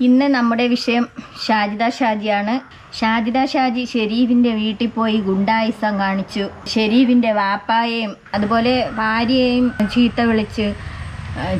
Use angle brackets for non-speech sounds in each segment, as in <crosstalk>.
ഇന്ന് നമ്മുടെ വിഷയം ഷാജിദ ഷാജിയാണ്. ഷാജിദ ഷാജി ഷെരീഫിന്റെ വീട്ടിൽ പോയി ഗുണ്ടായിസം കാണിച്ചു. ഷെരീഫിന്റെ വാപ്പായെയും അതുപോലെ ഭാര്യയെയും ചീത്ത വിളിച്ച്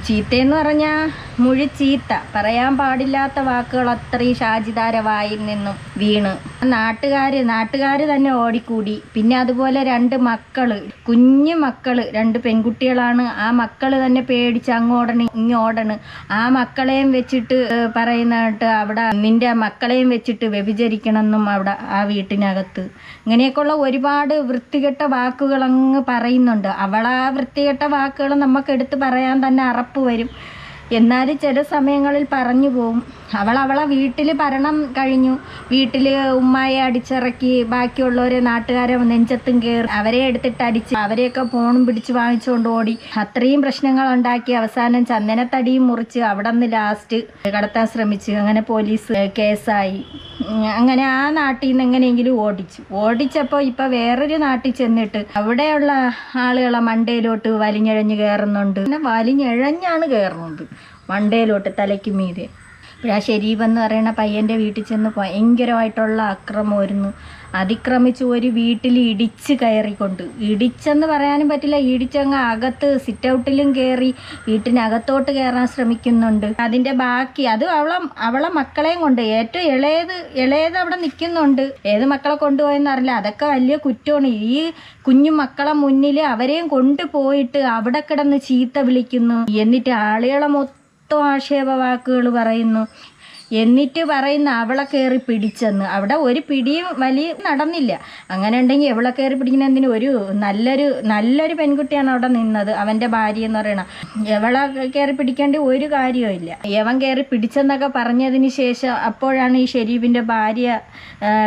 ചീത്തയെന്ന് പറഞ്ഞാൽ മുഴി ചീത്ത. പറയാൻ പാടില്ലാത്ത വാക്കുകൾ അത്രയും ഷാജിദാര വായിൽ നിന്നും വീണ്. നാട്ടുകാര് നാട്ടുകാര് തന്നെ ഓടിക്കൂടി. പിന്നെ അതുപോലെ രണ്ട് മക്കൾ. കുഞ്ഞു മക്കൾ രണ്ട് പെൺകുട്ടികളാണ്. ആ മക്കൾ തന്നെ പേടിച്ച് അങ്ങോടണ് ഇങ്ങോടണ്. ആ മക്കളെയും വെച്ചിട്ട് പറയുന്നിട്ട് അവിടെ നിന്റെ മക്കളെയും വെച്ചിട്ട് വ്യഭിചരിക്കണമെന്നും അവിടെ ആ വീട്ടിനകത്ത്. ഇങ്ങനെയൊക്കെയുള്ള ഒരുപാട് വൃത്തികെട്ട വാക്കുകൾ അങ്ങ് പറയുന്നുണ്ട്. അവളാ വൃത്തികെട്ട വാക്കുകൾ നമുക്ക് എടുത്ത് പറയാൻ തന്നെ അറപ്പ് വരും. എന്നാലും ചില സമയങ്ങളിൽ പറഞ്ഞു പോവും. അവൾ അവളെ വീട്ടിൽ ഭരണം കഴിഞ്ഞു. വീട്ടിൽ ഉമ്മയെ അടിച്ചിറക്കി ബാക്കിയുള്ളവരെ നാട്ടുകാരെ നെഞ്ചത്തും കയറി അവരെ എടുത്തിട്ട് അടിച്ച് അവരെയൊക്കെ ഫോണും പിടിച്ച് വാങ്ങിച്ചുകൊണ്ട് ഓടി. അത്രയും പ്രശ്നങ്ങൾ ഉണ്ടാക്കി അവസാനം ചന്ദനത്തടിയും മുറിച്ച് അവിടെ നിന്ന് ലാസ്റ്റ് കടത്താൻ ശ്രമിച്ചു. അങ്ങനെ പോലീസ് കേസായി. അങ്ങനെ ആ നാട്ടിൽ നിന്ന് എങ്ങനെയെങ്കിലും ഓടിച്ചു. ഓടിച്ചപ്പോൾ ഇപ്പം വേറൊരു നാട്ടിൽ ചെന്നിട്ട് അവിടെയുള്ള ആളുകളെ മണ്ടയിലോട്ട് വലിഞ്ഞഴഞ്ഞ് കയറുന്നുണ്ട്. പിന്നെ വലിഞ്ഞഴഞ്ഞാണ് കയറുന്നത്. മണ്ടയിലോട്ട് തലയ്ക്ക് മീതെ. ഇപ്പോഴാ ഷെരീഫ് എന്ന് പറയുന്ന പയ്യന്റെ വീട്ടിൽ ചെന്ന് ഭയങ്കരമായിട്ടുള്ള അക്രമമായിരുന്നു. അതിക്രമിച്ച് ഒരു വീട്ടിൽ ഇടിച്ച് കയറിക്കൊണ്ട്. ഇടിച്ചെന്ന് പറയാനും പറ്റില്ല. ഇടിച്ചങ്ങ് അകത്ത് സിറ്റ് ഔട്ടിലും കയറി വീട്ടിനകത്തോട്ട് കയറാൻ ശ്രമിക്കുന്നുണ്ട്. അതിന്റെ ബാക്കി അത് അവളെ അവളെ മക്കളെയും കൊണ്ട്. ഏറ്റവും ഇളയത് ഇളയത് അവിടെ നിൽക്കുന്നുണ്ട്. ഏത് മക്കളെ കൊണ്ടുപോയെന്ന് അറിയില്ല. അതൊക്കെ വലിയ കുറ്റമാണ്. ഈ കുഞ്ഞു മക്കളെ മുന്നിൽ അവരെയും കൊണ്ടുപോയിട്ട് അവിടെ കിടന്ന് ചീത്ത വിളിക്കുന്നു. എന്നിട്ട് ആളുകളെ മൊത്തം ആക്ഷേപ വാക്കുകൾ പറയുന്നു. എന്നിട്ട് പറയുന്ന അവളെ കയറി പിടിച്ചെന്ന്. അവിടെ ഒരു പിടിയും വലിയ നടന്നില്ല. അങ്ങനെ ഉണ്ടെങ്കിൽ എവളെ കയറി പിടിക്കുന്നതിന് ഒരു നല്ലൊരു നല്ലൊരു പെൺകുട്ടിയാണ് അവിടെ നിന്നത്. അവന്റെ ഭാര്യ എന്ന് പറയണ. എവളെ കയറി പിടിക്കേണ്ട ഒരു കാര്യവും ഇല്ല. യവൻ കയറി പിടിച്ചെന്നൊക്കെ പറഞ്ഞതിന് ശേഷം അപ്പോഴാണ് ഈ ഷെരീഫിന്റെ ഭാര്യ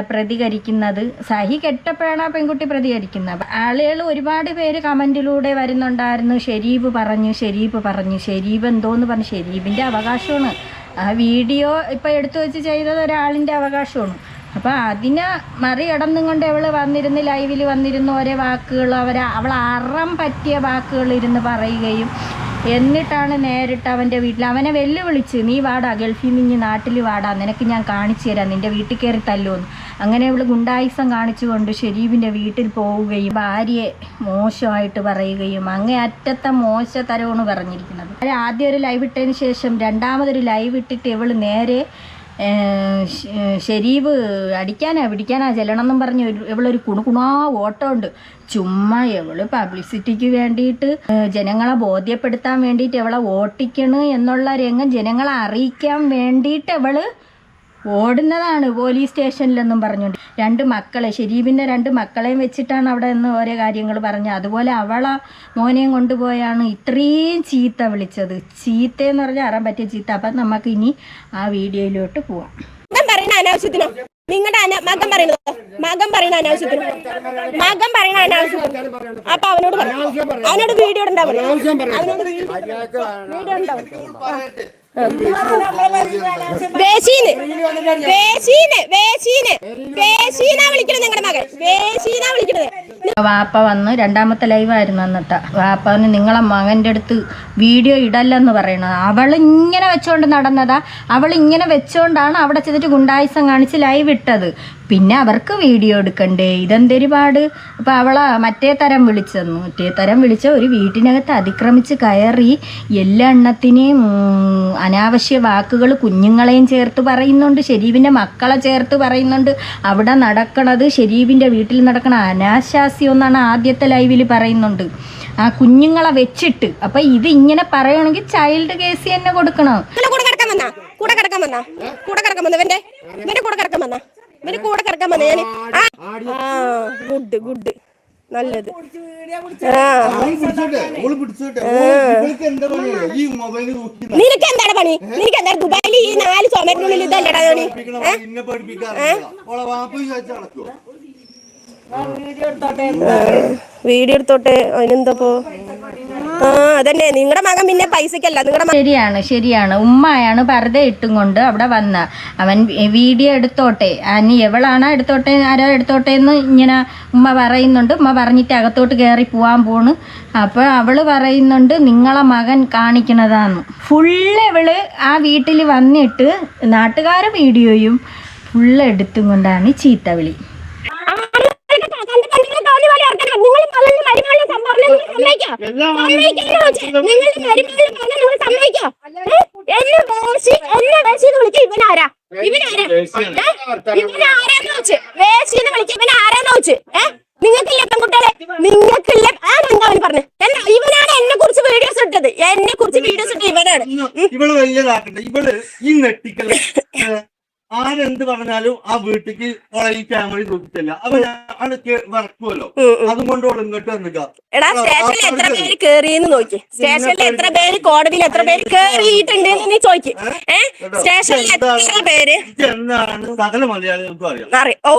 പ്രതികരിക്കുന്നത്. സഹി കെട്ടപ്പോഴാണ് ആ പെൺകുട്ടി പ്രതികരിക്കുന്നത്. ആളുകൾ ഒരുപാട് പേര് കമന്റിലൂടെ വരുന്നുണ്ടായിരുന്നു. ഷെരീഫ് പറഞ്ഞു ഷെരീഫ് പറഞ്ഞു ഷെരീഫ് എന്തോന്ന് പറഞ്ഞു ഷെരീഫിന്റെ അവകാശമാണ്. ആ വീഡിയോ ഇപ്പം എടുത്തു വെച്ച് ചെയ്തത് ഒരാളിന്റെ അവകാശമാണ്. അപ്പോൾ അതിനെ മറികടന്നും കൊണ്ട് അവൾ വന്നിരുന്ന് ലൈവിൽ വന്നിരുന്ന് ഓരോ വാക്കുകൾ അവർ അവൾ അറം പറ്റിയ വാക്കുകൾ ഇരുന്ന് പറയുകയും എന്നിട്ടാണ് നേരിട്ട് അവന്റെ വീട്ടിൽ അവനെ വെല്ലുവിളിച്ച് നീ വാടാ ഗൾഫിൽ നിന്ന് നാട്ടിൽ വാടാ നിനക്ക് ഞാൻ കാണിച്ചു തരാം നിന്റെ വീട്ടിൽ കയറി തല്ലുമെന്ന് അങ്ങനെ ഇവൾ ഗുണ്ടായുസം കാണിച്ചുകൊണ്ട് ഷെരീഫിന്റെ വീട്ടിൽ പോവുകയും ഭാര്യയെ മോശമായിട്ട് പറയുകയും അങ്ങേ അറ്റത്തെ മോശതരമാണ് പറഞ്ഞിരിക്കുന്നത്. അത് ആദ്യം ഒരു ലൈവ് ഇട്ടതിന് ശേഷം രണ്ടാമതൊരു ലൈവ് ഇട്ടിട്ട് ഇവൾ നേരെ ഏഹ്, ഷ- ഷെരീഫ് അടിക്കാനാ പിടിക്കാനാ ചെല്ലണം എന്നും പറഞ്ഞ് ഇവളൊരു കുണുകുണാ ഓട്ടമുണ്ട്. ചുമ്മാ എവൾ പബ്ലിസിറ്റിക്ക് വേണ്ടിയിട്ട് ജനങ്ങളെ ബോധ്യപ്പെടുത്താൻ വേണ്ടിയിട്ട് എവളെ ഓട്ടിക്കണ് എന്നുള്ള രംഗം ജനങ്ങളെ അറിയിക്കാൻ വേണ്ടിയിട്ട് ഇവൾ ഓടുന്നതാണ് പോലീസ് സ്റ്റേഷനിലെന്നും പറഞ്ഞുകൊണ്ട്. രണ്ട് മക്കളെ ഷെരീഫിന്റെ രണ്ട് മക്കളെയും വെച്ചിട്ടാണ് അവിടെ നിന്ന് ഓരോ കാര്യങ്ങൾ പറഞ്ഞത്. അതുപോലെ അവളെ മോനെയും കൊണ്ടുപോയാണ് ഇത്രയും ചീത്ത വിളിച്ചത്. ചീത്തയെന്ന് പറഞ്ഞാൽ അറാൻ പറ്റിയ ചീത്ത? അപ്പം നമുക്ക് ഇനി ആ വീഡിയോയിലോട്ട് പോവാം. പറയുന്ന അനാവശ്യത്തിനോ? നിങ്ങളുടെ മകൻ പറയുന്നത് മകൻ പറയുന്ന അനാവശ്യത്തിനോ? മകൻ പറയുന്ന അനാവശ്യത്തിനോ? അപ്പൊ അവനോട് പറഞ്ഞു അവനോട് വീഡിയോ ഉണ്ടാവും അവനോട് വീഡിയോ ഉണ്ടാവും വേശീന് വേശീന് വേശീന് വേശീന വിളിക്കണത് നിങ്ങളുടെ മകൻ. വേശീന വിളിക്കണത്. വാപ്പ വന്ന് രണ്ടാമത്തെ ലൈവായിരുന്നു അന്നത്തെ. വാപ്പന് നിങ്ങളെ മകന്റെ അടുത്ത് വീഡിയോ ഇടല്ലെന്ന് പറയണത്. അവൾ ഇങ്ങനെ വെച്ചുകൊണ്ട് നടന്നതാ. അവൾ ഇങ്ങനെ വെച്ചുകൊണ്ടാണ് അവിടെ ചെന്നിട്ട് ഗുണ്ടായുസം കാണിച്ച് ലൈവ് ഇട്ടത്. പിന്നെ അവർക്ക് വീഡിയോ എടുക്കണ്ടേ? ഇതെന്തൊരുപാട് അപ്പോൾ അവളെ മറ്റേ തരം വിളിച്ചെന്നു മറ്റേ തരം വിളിച്ച ഒരു വീട്ടിനകത്ത് അതിക്രമിച്ച് കയറി എല്ലാ എണ്ണത്തിനെയും അനാവശ്യ വാക്കുകൾ കുഞ്ഞുങ്ങളെയും ചേർത്ത് പറയുന്നുണ്ട്. ഷെരീഫിന്റെ മക്കളെ ചേർത്ത് പറയുന്നുണ്ട്. അവിടെ നടക്കണത് ഷെരീഫിന്റെ വീട്ടിൽ നടക്കണ അനാശാസ്യം എന്നാണ് ആദ്യത്തെ ലൈവിൽ പറയുന്നുണ്ട്. ആ കുഞ്ഞുങ്ങളെ വെച്ചിട്ട്. അപ്പൊ ഇത് ഇങ്ങനെ പറയണമെങ്കിൽ ചൈൽഡ് കേസ് തന്നെ കൊടുക്കണം. കൂടെ കിടക്കാൻ വന്നാ. കൂടെ കിടക്കാൻ വന്നാ. കൂടെ കിടക്കാൻ വന്ന. ഇവന്റെ ഇവന്റെ കൂടെ കിടക്കാൻ വന്നാ. ഇവന്റെ കൂടെ കിടക്കാൻ വന്ന. ഞാൻ ഗുഡ് ഗുഡ്. നല്ലത്. നിനക്ക് എന്താണ് പണി? നിനക്ക് എന്താണ് ദുബായിൽ ഈ നാല് ചുമരിനുള്ളിൽ ഇതല്ലടാ പണി ഇന്നെ പഠിപ്പിക്കാറില്ല ഓളെ വാപ്പ ചോദിച്ചാൽ നടക്കുവോ വീഡിയോ എടുത്തോട്ടെ? അതിനെന്തപ്പോ? ആ അതന്നെ. നിങ്ങളുടെ മകൻ പിന്നെ പൈസക്കല്ല. നിങ്ങളുടെ ശരിയാണ് ശരിയാണ്. ഉമ്മയാണ് പർദ്ദ ഇട്ടും കൊണ്ട് അവിടെ വന്ന. അവൻ വീഡിയോ എടുത്തോട്ടെ. അനി എവളാണോ എടുത്തോട്ടെ? ആരോ എടുത്തോട്ടെ എന്ന് ഇങ്ങനെ ഉമ്മ പറയുന്നുണ്ട്. ഉമ്മ പറഞ്ഞിട്ട് അകത്തോട്ട് കയറി പോവാൻ പോണ്. അപ്പോൾ അവൾ പറയുന്നുണ്ട് നിങ്ങളെ മകൻ കാണിക്കണതാന്ന്. ഫുള്ള് ഇവൾ ആ വീട്ടിൽ വന്നിട്ട് നാട്ടുകാരെ വീഡിയോയും ഫുള്ള് എടുത്തും കൊണ്ടാണ് ചീത്തവിളി ഇവനാരാ ഇവനാരാ ഇവനാരാന്ന് വെച്ച്? വേശിന്ന് വിളിച്ച് ഇവനാരാന്ന് വെച്ച്? ഏഹ് നിങ്ങൾക്കില്ല പെൺകുട്ടികളെ? നിങ്ങൾക്കില്ല ആ എന്താ അവന് പറഞ്ഞു? എന്താ ഇവനാണ് എന്നെ കുറിച്ച് വീഡിയോസ് ഇട്ടത്. എന്നെ കുറിച്ച് വീഡിയോസ് ഇട്ടത് ഇവനാണ്. ഇവൾ വലിയതാക്കട്ടെ ഇവൾ ഈ നെട്ടിക്കൽ <laughs> ആരെന്ത് പറഞ്ഞാലും ആ വീട്ടിക്ക് ഓളെ ഈ ക്യാമറ നോക്കിച്ചല്ല അപ്പൊ അതൊക്കെ വറക്കുമല്ലോ അതുകൊണ്ട് ഓൾ ഇങ്ങോട്ട് വന്നിക്ക എടാ സ്റ്റേഷനിൽ എത്ര പേര് കേറിയെന്ന് നോക്കി. സ്റ്റേഷനിൽ എത്ര പേര് കോടതിയിൽ എത്ര പേര് കേറിയിട്ടുണ്ട് എന്ന് നീ ചോദിക്ക് സ്റ്റേഷനിൽ എത്ര പേര്? എന്നാണ് സകല മലയാളികൾക്കും അറിയാം. അറിയാം. ഓ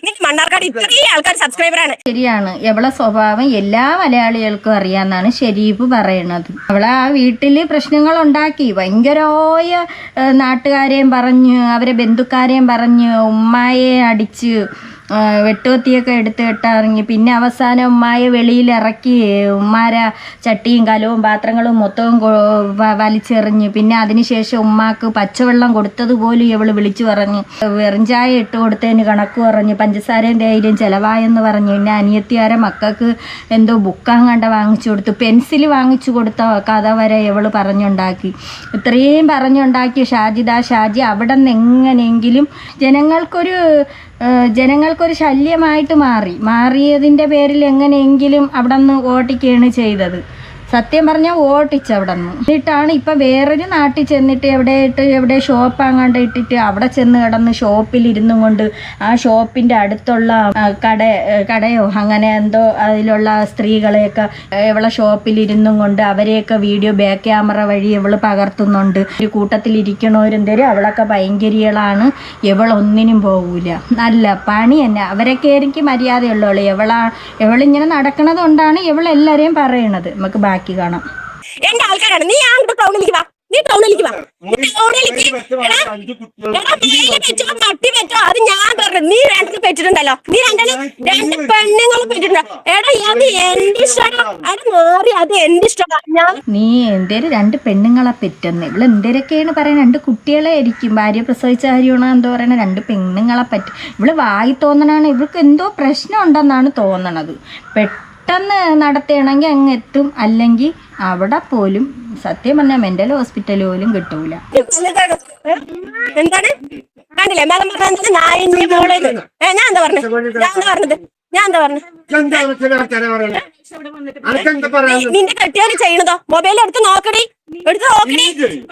നീ മണ്ണാർക്കാട് ഇത്രയും ആൾക്കാർ സബ്സ്ക്രൈബറാണ് ശരിയാണ്. എവളെ സ്വഭാവം എല്ലാ മലയാളികൾക്കും അറിയാന്നാണ് ഷെരീഫ് പറയണത്. അവളെ ആ വീട്ടിൽ പ്രശ്നങ്ങൾ ഉണ്ടാക്കി ഭയങ്കരമായ നാട്ടുകാരെയും പറഞ്ഞ് അവരെ ബന്ധുക്കാരെയും പറഞ്ഞ് ഉമ്മായെ അടിച്ച് വെട്ടുകത്തിയൊക്കെ എടുത്ത് ഇട്ടിറങ്ങി പിന്നെ അവസാനം ഉമ്മായെ വെളിയിൽ ഇറക്കി ഉമ്മാര ചട്ടിയും കലവും പാത്രങ്ങളും മൊത്തവും വലിച്ചെറിഞ്ഞ്. പിന്നെ അതിനുശേഷം ഉമ്മാക്ക് പച്ചവെള്ളം കൊടുത്തതുപോലും ഇവൾ വിളിച്ചു പറഞ്ഞു. വെറുംചായ ഇട്ട് കൊടുത്തതിന് കണക്ക് പറഞ്ഞു പഞ്ചസാരയും തേയിലും ചിലവായെന്ന് പറഞ്ഞു. പിന്നെ അനിയത്തിയാരെ മക്കൾക്ക് എന്തോ ബുക്കാൻ കണ്ട വാങ്ങിച്ചു കൊടുത്തു. പെൻസിൽ വാങ്ങിച്ചു കൊടുത്ത കഥ വരെ ഇവൾ പറഞ്ഞുണ്ടാക്കി. ഇത്രയും പറഞ്ഞുണ്ടാക്കിയ ഷാജിദ ഷാജി അവിടെ നിന്ന് എങ്ങനെയെങ്കിലും ജനങ്ങൾക്കൊരു ജനങ്ങൾക്കൊരു ശല്യമായിട്ട് മാറി. മാറിയതിന്റെ പേരിൽ എങ്ങനെയെങ്കിലും അവിടെ നിന്ന് ഓട്ടിക്കുകയാണ് ചെയ്തത്. സത്യം പറഞ്ഞാൽ ഓട്ടിച്ച് അവിടെ നിന്ന്. എന്നിട്ടാണ് ഇപ്പം വേറൊരു നാട്ടിൽ ചെന്നിട്ട് എവിടെ ഇട്ട് എവിടെ ഷോപ്പ് ഇട്ടിട്ട് അവിടെ ചെന്ന് കിടന്ന് ഷോപ്പിൽ ഇരുന്നും കൊണ്ട് ആ ഷോപ്പിന്റെ അടുത്തുള്ള കട കടയോ അങ്ങനെ എന്തോ അതിലുള്ള സ്ത്രീകളെയൊക്കെ ഇവളെ ഷോപ്പിൽ ഇരുന്നും കൊണ്ട് അവരെയൊക്കെ വീഡിയോ ബാക്ക് ക്യാമറ വഴി ഇവൾ പകർത്തുന്നുണ്ട്. ഒരു കൂട്ടത്തിൽ ഇരിക്കണവരെന്തേലും അവളൊക്കെ ഭയങ്കരികളാണ്. ഇവളൊന്നിനും പോകൂല നല്ല പണി തന്നെ. അവരൊക്കെ എനിക്ക് മര്യാദയുള്ളവൾ. എവളാ എവളിങ്ങനെ നടക്കണത് കൊണ്ടാണ് ഇവളെല്ലാവരെയും പറയണത്. നമുക്ക് ബാക്കി കാണാം. എന്റെ ആൾക്കാരാണ്. നീ അങ്ങോട്ട് ടൗണിലേക്ക് വാ. നീ ടൗണിലേക്ക് വാ. അത് ഞാൻ പറഞ്ഞു നീ രണ്ട് പെറ്റിട്ടുണ്ടല്ലോ. നീ രണ്ടെണ്ണം രണ്ട് പെറ്റിട്ടുണ്ടോ? എടാ അത് എന്റെ ഇഷ്ടമാണ് അത് മാറി അത് എന്റെ ഇഷ്ടമാണ് ഞാൻ നീ എന്തേലും രണ്ട് പെണ്ണുങ്ങളെ പറ്റുന്നു. ഇവൾ എന്തേരൊക്കെയാണ് പറയുന്നത്. രണ്ട് കുട്ടികളെ ആയിരിക്കും. ഭാര്യ പ്രസവിച്ച കാര്യമാണോ എന്തോ പറയണ രണ്ട് പെണ്ണുങ്ങളെ പറ്റും ഇവൾ വായി തോന്നണാണ്. ഇവൾക്ക് എന്തോ പ്രശ്നം ഉണ്ടെന്നാണ് തോന്നണത്. പെട്ടെന്ന് നടത്തുകയാണെങ്കിൽ അങ്ങ് എത്തും. അല്ലെങ്കിൽ അവിടെ പോലും സത്യം പറഞ്ഞാൽ മെന്റൽ ഹോസ്പിറ്റൽ പോലും കിട്ടൂല. എന്താണ്? കണ്ടില്ലേ ഞാൻ എന്താ പറഞ്ഞത്? ഞാൻ എന്താ പറഞ്ഞത്? ഞാൻ എന്താ പറയാൻ നിന്റെ കെട്ടിയാൽ ചെയ്യണതോ? മൊബൈൽ എടുത്ത് നോക്കടി. എടുത്ത് നോക്കടി.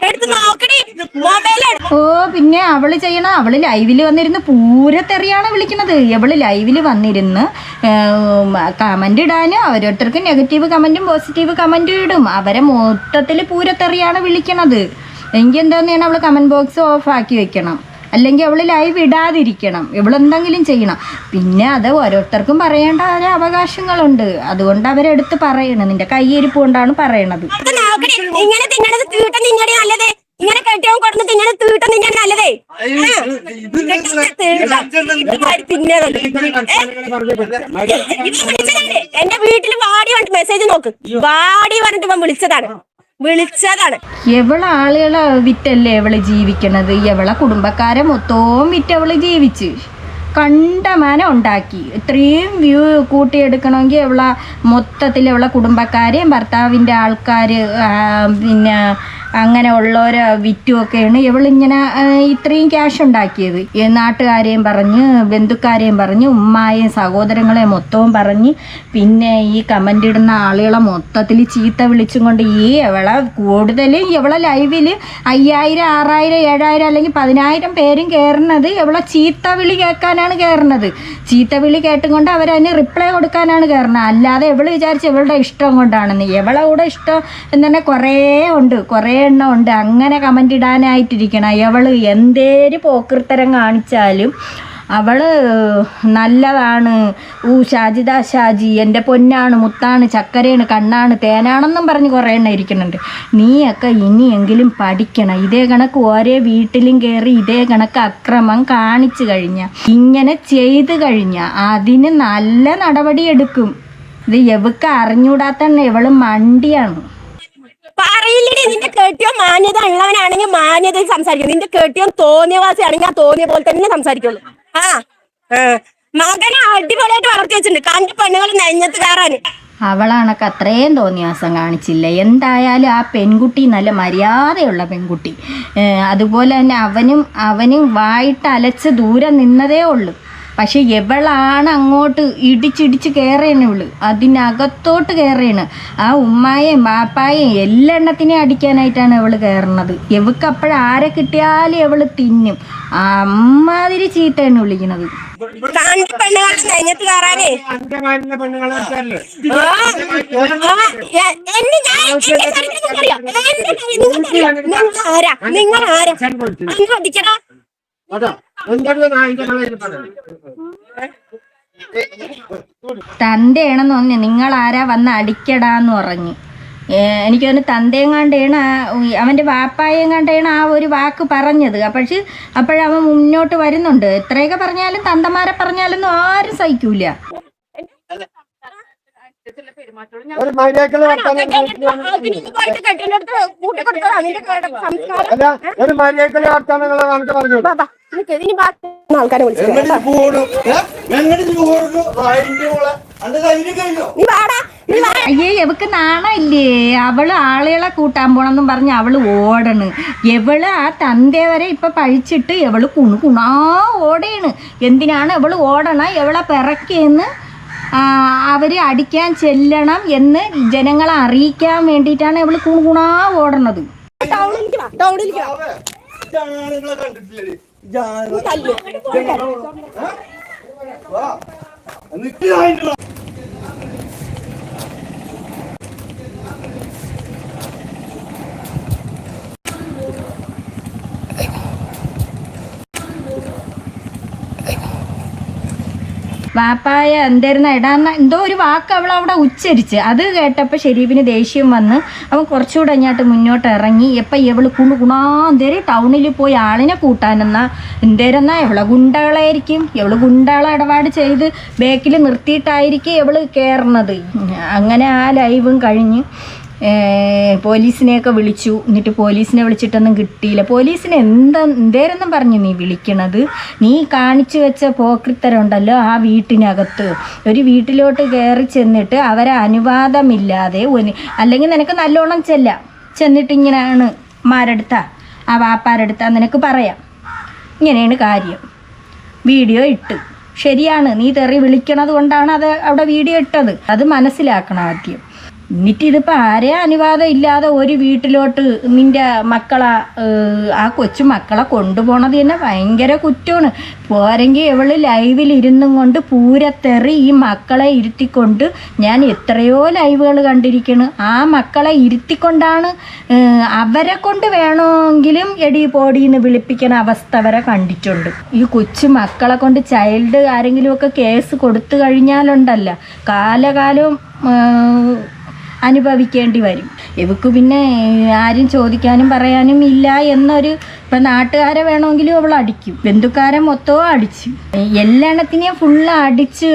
എടുത്ത് നോക്കടി. മൊബൈൽ ഓ പിന്നെ അവൾ ചെയ്യണ അവൾ ലൈവിൽ വന്നിരുന്ന് പൂരത്തെറിയാണ് വിളിക്കണത് അവൾ ലൈവിൽ വന്നിരുന്ന് കമന്റ് ഇടാന് ഓരോരുത്തർക്കും നെഗറ്റീവ് കമന്റും പോസിറ്റീവ് കമന്റും ഇടും. അവരെ മൊത്തത്തിൽ പൂരത്തെറിയാണ് വിളിക്കണത്. എങ്കിൽ എന്താന്നെയാണ് അവൾ കമന്റ് ബോക്സ് ഓഫ് ആക്കി വെക്കണം. അല്ലെങ്കിൽ അവൾ ലൈവ് ഇടാതിരിക്കണം ഇവളെന്തെങ്കിലും ചെയ്യണം പിന്നെ അത് ഓരോരുത്തർക്കും പറയേണ്ട ഒരു അവകാശങ്ങളുണ്ട് അതുകൊണ്ട് അവരെടുത്ത് പറയണം നിന്റെ കയ്യിരിപ്പ് കൊണ്ടാണ് പറയണത് ഇങ്ങനെ തിന്നണത് തീട്ടം തിന്നടി നല്ലതേ ഇങ്ങനെ കെട്ടിയവൻ കൊടുന്ന് തിന്നണത് തീട്ടം തിന്നണ നല്ലതേ എന്റെ വീട്ടിൽ വാടി പറഞ്ഞിട്ട് മെസ്സേജ് നോക്ക് വാടി പറഞ്ഞിട്ട് ഇവൻ വിളിച്ചതാണ് വിളിച്ചതാണ്. എവള ആളുകളെ വിറ്റല്ലേ എവൾ ജീവിക്കണത്? എവളെ കുടുംബക്കാരെ മൊത്തവും വിറ്റവൾ ജീവിച്ച്. കണ്ടമാനം ഉണ്ടാക്കി. ഇത്രയും വ്യൂ കൂട്ടിയെടുക്കണമെങ്കിൽ എവള മൊത്തത്തിൽ എവളെ കുടുംബക്കാരെയും ഭർത്താവിന്റെ ആൾക്കാർ പിന്നെ അങ്ങനെ ഉള്ളവരെ വിറ്റുമൊക്കെയാണ് ഇവളിങ്ങനെ ഇത്രയും ക്യാഷ് ഉണ്ടാക്കിയത്. നാട്ടുകാരെയും പറഞ്ഞ് ബന്ധുക്കാരെയും പറഞ്ഞ് ഉമ്മായെയും സഹോദരങ്ങളെയും മൊത്തവും പറഞ്ഞ് പിന്നെ ഈ കമന്റ് ഇടുന്ന ആളുകളെ മൊത്തത്തിൽ ചീത്ത വിളിച്ചും കൊണ്ട് ഈ എവളെ കൂടുതൽ ഇവളെ ലൈവിൽ അയ്യായിരം ആറായിരം ഏഴായിരം അല്ലെങ്കിൽ പതിനായിരം പേരും കയറുന്നത് എവളെ ചീത്ത വിളി കേൾക്കാനാണ് കയറുന്നത്. ചീത്ത വിളി കേട്ടും കൊണ്ട് അവരതിന് റിപ്ലൈ കൊടുക്കാനാണ് കയറുന്നത്. അല്ലാതെ എവൾ വിചാരിച്ച് ഇവളുടെ ഇഷ്ടം കൊണ്ടാണെന്ന്. എവളെ കൂടെ ഇഷ്ടം എന്ന് തന്നെ കുറേ ഉണ്ട്. കുറേ എണ്ണം ഉണ്ട് അങ്ങനെ കമന്റ് ഇടാനായിട്ടിരിക്കണം അവൾ എന്തേര് പോക്കൃത്തരം കാണിച്ചാലും അവൾ നല്ലതാണ്. ഊ ഷാജിദ ഷാജി എന്റെ പൊന്നാണ് മുത്താണ് ചക്കരയാണ് കണ്ണാണ് തേനാണെന്നും പറഞ്ഞ് കുറേ എണ്ണം ഇരിക്കുന്നുണ്ട്. നീയൊക്കെ ഇനിയെങ്കിലും പഠിക്കണം. ഇതേ കണക്ക് ഓരോ വീട്ടിലും കയറി ഇതേ കണക്ക് അക്രമം കാണിച്ചു കഴിഞ്ഞാൽ ഇങ്ങനെ ചെയ്തു കഴിഞ്ഞാൽ അതിന് നല്ല നടപടിയെടുക്കും. ഇത് എവക്ക് അറിഞ്ഞൂടാത്തന്നെ ഇവൾ മണ്ടിയാണ്. പറയില്ലേ? നിന്റെ കേട്ടിയോ? മാന്യത ഉള്ളവനാണെങ്കിൽ മാന്യത സംസാരിക്കും. നിന്റെ കേട്ടിയോ? തോന്നിയവാസിയാണെങ്കിൽ ആ തോന്നിയ പോലെ തന്നെ സംസാരിക്കുള്ളൂ. ആ. മകനെ അടിപൊളിയായിട്ട് വളർത്തി വെച്ചിട്ടുണ്ട്. കണ്ട് പെണ്ണുകൾ നെഞ്ഞത്ത് കയറാന് അവളാണൊക്കെ അത്രയും തോന്നിയാസം കാണിച്ചില്ല? എന്തായാലും ആ പെൺകുട്ടി നല്ല മര്യാദയുള്ള പെൺകുട്ടി. അതുപോലെ തന്നെ അവനും അവനും വായിട്ട് അലച്ച് ദൂരെ നിന്നതേ ഉള്ളൂ. പക്ഷെ എവളാണ് അങ്ങോട്ട് ഇടിച്ചിടിച്ച് കയറേണ് ഇവൾ? അതിനകത്തോട്ട് കയറേണ്. ആ ഉമ്മായേയും ബാപ്പായേയും എല്ലെണ്ണത്തിനെയും അടിക്കാനായിട്ടാണ് ഇവൾ കയറണത് എവക്ക് അപ്പോഴാരെ കിട്ടിയാലും ഇവൾ തിന്നും. അമ്മാതിരി ചീത്തയാണ് വിളിക്കണത്. നിങ്ങൾ ആരാ നിങ്ങൾ ആരാ തന്തയാണെന്ന് പറഞ്ഞു നിങ്ങൾ ആരാ വന്ന് അടിക്കടാന്ന് പറഞ്ഞു. എനിക്ക് തന്നെ തന്തയെങ്ങാണ്ടാണ് അവന്റെ വാപ്പായെങ്ങാണ്ടാണ് ആ ഒരു വാക്ക് പറഞ്ഞത്. പക്ഷെ അപ്പോഴവൻ മുന്നോട്ട് വരുന്നുണ്ട്. എത്രയൊക്കെ പറഞ്ഞാലും തന്തമാരെ പറഞ്ഞാലൊന്നും ആരും സഹിക്കൂല ഒരു മര്യാദക്കുള്ള വർത്താനം അതിനൊന്നും പോയിട്ട് കെട്ടിന്റെ അടുത്ത് കൂട്ടി കൊടുത്തതാ നിന്റെ സംസ്കാരം. അല്ല ഒരു മര്യാദക്കുള്ള വർത്താനങ്ങളെ നമുക്ക് പറഞ്ഞു ആൾക്കാരെ അയ്യേ എവക്ക് നാണമില്ലേ അവൾ ആളുകളെ കൂട്ടാൻ പോണെന്നും പറഞ്ഞ് അവൾ ഓടണ്. എവൾ ആ തന്തേ വരെ ഇപ്പൊ പഴിച്ചിട്ട് എവൾ കുണു കുണാ ഓടയാണ് എന്തിനാണ് എവൾ ഓടണ? എവളെ പിറക്കിയെന്ന് അവർ അടിക്കാൻ ചെല്ലണം എന്ന് ജനങ്ങളെ അറിയിക്കാൻ വേണ്ടിയിട്ടാണ് ഇവൾ കുണു കുണാ ഓടണത് ടൗണിലേക്ക് വാ ടൗണിലേക്ക് വാ ജാനങ്ങളെ കണ്ടിട്ടില്ലേ ജാനങ്ങളെ തല്ലു വാ നിക്ക് അതിന്റെ വാപ്പായ എന്തായിരുന്ന? ഇടാന്ന എന്തോ ഒരു വാക്ക് അവൾ അവിടെ ഉച്ചരിച്ച്. അത് കേട്ടപ്പോൾ ഷെരീഫിന് ദേഷ്യം വന്ന് അവൻ കുറച്ചുകൂടെ അങ്ങോട്ട് മുന്നോട്ട് ഇറങ്ങി. എപ്പം ഇവൾ കുണു കുണാന്തേര് ടൗണിൽ പോയി ആളിനെ കൂട്ടാനെന്നാ. എന്തേരെന്നാ ഇവളെ ഗുണ്ടകളായിരിക്കും. ഇവൾ ഗുണ്ടകളെ ഇടപാട് ചെയ്ത് ബേക്കിൽ നിർത്തിയിട്ടായിരിക്കും ഇവൾ കയറണത് അങ്ങനെ ആ ലൈവും കഴിഞ്ഞ്. പോലീസിനെയൊക്കെ വിളിച്ചു. എന്നിട്ട് പോലീസിനെ വിളിച്ചിട്ടൊന്നും കിട്ടിയില്ല. പോലീസിനെ എന്താ എന്തേരെന്നും പറഞ്ഞു നീ വിളിക്കണത്? നീ കാണിച്ചു വെച്ച പോക്രിത്തരം ഉണ്ടല്ലോ ആ വീട്ടിനകത്ത്. ഒരു വീട്ടിലോട്ട് കയറി ചെന്നിട്ട് അവരെ അനുവാദമില്ലാതെ അല്ലെങ്കിൽ നിനക്ക് നല്ലോണം ചെല്ലാം. ചെന്നിട്ട് ഇങ്ങനെയാണ് മാരെടുത്താ ആ വാപ്പാരെടുത്താ നിനക്ക് പറയാം. ഇങ്ങനെയാണ് കാര്യം. വീഡിയോ ഇട്ട്. ശരിയാണ്. നീ തെറി വിളിക്കണത് കൊണ്ടാണ് അത് അവിടെ വീഡിയോ ഇട്ടത്. അത് മനസ്സിലാക്കണം ആദ്യം. എന്നിട്ട് ഇതിപ്പോൾ ആരെയും അനുവാദം ഇല്ലാതെ ഒരു വീട്ടിലോട്ട് നിന്റെ മക്കളെ ആ കൊച്ചു മക്കളെ കൊണ്ടുപോണത് തന്നെ ഭയങ്കര കുറ്റമാണ്. പോരെങ്കിൽ ഇവൾ ലൈവിൽ ഇരുന്നും കൊണ്ട് പൂരത്തെറി ഈ മക്കളെ ഇരുത്തിക്കൊണ്ട് ഞാൻ എത്രയോ ലൈവുകൾ കണ്ടിരിക്കുന്നു ആ മക്കളെ ഇരുത്തിക്കൊണ്ടാണ് അവരെ കൊണ്ട് വേണമെങ്കിലും എടി പോടിന്ന് വിളിപ്പിക്കുന്ന അവസ്ഥ വരെ കണ്ടിട്ടുണ്ട്. ഈ കൊച്ചു മക്കളെ കൊണ്ട് ചൈൽഡ് ആരെങ്കിലുമൊക്കെ കേസ് കൊടുത്തു കഴിഞ്ഞാലുണ്ടല്ല. കാലകാലവും ഏഹ്, അനുഭവിക്കേണ്ടി വരും. ഇവക്ക് പിന്നെ ആരും ചോദിക്കാനും പറയാനും ഇല്ല എന്നൊരു ഇപ്പം നാട്ടുകാരെ വേണമെങ്കിലും അവൾ അടിക്കും. ബന്ധുക്കാരെ മൊത്തവും അടിച്ച്. എല്ലാണത്തിനെയും ഫുള്ള് അടിച്ച്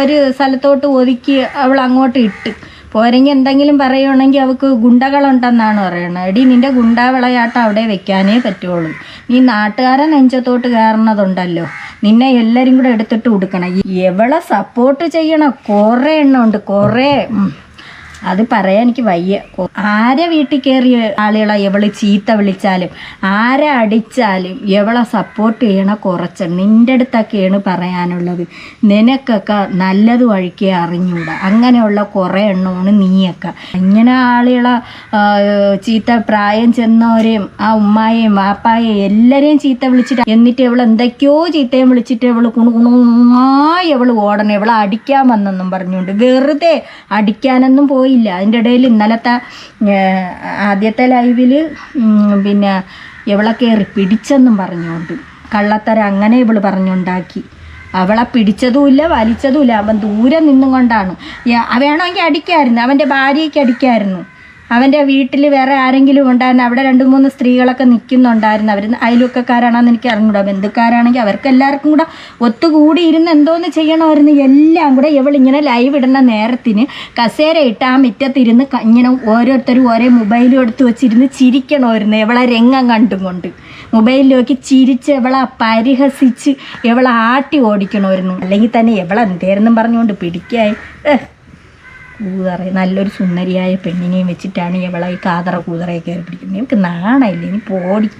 ഒരു സ്ഥലത്തോട്ട് ഒതുക്കി അവൾ അങ്ങോട്ട് ഇട്ട്. പോരെങ്കിൽ എന്തെങ്കിലും പറയുകയാണെങ്കിൽ അവൾക്ക് ഗുണ്ടകളുണ്ടെന്നാണ് പറയുന്നത് എടി നിന്റെ ഗുണ്ടാവിളയാട്ടം അവിടെ വെക്കാനേ പറ്റുള്ളൂ. നീ നാട്ടുകാരൻ നെഞ്ചത്തോട്ട് കയറണതുണ്ടല്ലോ. നിന്നെ എല്ലാവരും കൂടെ എടുത്തിട്ട് കൊടുക്കണം എവളെ സപ്പോർട്ട് ചെയ്യണം കുറേ എണ്ണം ഉണ്ട്. കുറേ. അത് പറയാൻ എനിക്ക് വയ്യ. ആരെ വീട്ടിൽ കയറിയ ആളുകളെ എവൾ ചീത്ത വിളിച്ചാലും ആരെ അടിച്ചാലും എവളെ സപ്പോർട്ട് ചെയ്യണ കുറച്ച് നിന്റെ അടുത്തൊക്കെയാണ് പറയാനുള്ളത്. നിനക്കൊക്കെ നല്ലത് വഴിക്ക് അറിഞ്ഞൂടാ. അങ്ങനെയുള്ള കുറേ എണ്ണമാണ് നീയൊക്കെ. ഇങ്ങനെ ആളുകളെ ചീത്ത പ്രായം ചെന്നവരെയും ആ ഉമ്മായെയും വാപ്പായെയും എല്ലാരെയും ചീത്ത വിളിച്ചിട്ട് എന്നിട്ട് ഇവൾ എന്തൊക്കെയോ ചീത്തയും വിളിച്ചിട്ട് ഇവൾ കുണുകുണുമായി കുണുമായി ഇവൾ ഓടണം ഇവളെ അടിക്കാൻ വന്നെന്നും പറഞ്ഞുകൊണ്ട് വെറുതെ അടിക്കാനൊന്നും പോയില്ല അതിന്റെ ഇടയിൽ ഇന്നലത്തെ ആദ്യത്തെ ലൈവിൽ പിന്നെ ഇവളെ കയറി പിടിച്ചെന്നും പറഞ്ഞുകൊണ്ട് കള്ളത്തര അങ്ങനെ ഇവൾ പറഞ്ഞുണ്ടാക്കി. അവളെ പിടിച്ചതുമില്ല വലിച്ചതുമില്ല. അവൻ ദൂരെ നിന്നും കൊണ്ടാണ് വേണമെങ്കിൽ അടിക്കായിരുന്നു. അവന്റെ ഭാര്യയ്ക്ക് അടിക്കായിരുന്നു. അവന്റെ വീട്ടിൽ വേറെ ആരെങ്കിലും ഉണ്ടായിരുന്നു അവിടെ രണ്ട് മൂന്ന് സ്ത്രീകളൊക്കെ നിൽക്കുന്നുണ്ടായിരുന്നു. അവർ അയൽവക്കക്കാരാണെന്ന് എനിക്ക് അറിഞ്ഞൂടാ. ബന്ധുക്കാരാണെങ്കിൽ അവർക്ക് എല്ലാവർക്കും കൂടെ ഒത്തുകൂടി ഇരുന്ന് എന്തോന്ന് ചെയ്യണമായിരുന്നു എല്ലാം കൂടെ. ഇവളിങ്ങനെ ലൈവ് ഇടുന്ന നേരത്തിന് കസേര ഇട്ട് ആ മുറ്റത്തിരുന്ന് ഇങ്ങനെ ഓരോരുത്തരും ഓരോ മൊബൈലും എടുത്ത് വെച്ചിരുന്ന് ചിരിക്കണമായിരുന്നു ഇവളെ രംഗം കണ്ടും കൊണ്ട്. മൊബൈലിൽ നോക്കി ചിരിച്ച് ഇവളെ പരിഹസിച്ച് ഇവളെ ആട്ടി ഓടിക്കണമായിരുന്നു. അല്ലെങ്കിൽ തന്നെ ഇവളെ എന്തേരെന്നും പറഞ്ഞുകൊണ്ട് പിടിക്കായി. കൂതറ നല്ലൊരു സുന്ദരിയായ പെണ്ണിനെയും വെച്ചിട്ടാണ് ഇവളെ ഈ കാതറ കൂതറയൊക്കെ ഏർപ്പിടിക്കുന്നത് പിടിക്കുന്നത്. എനിക്ക് നാണയില്ല ഇനി പോടി.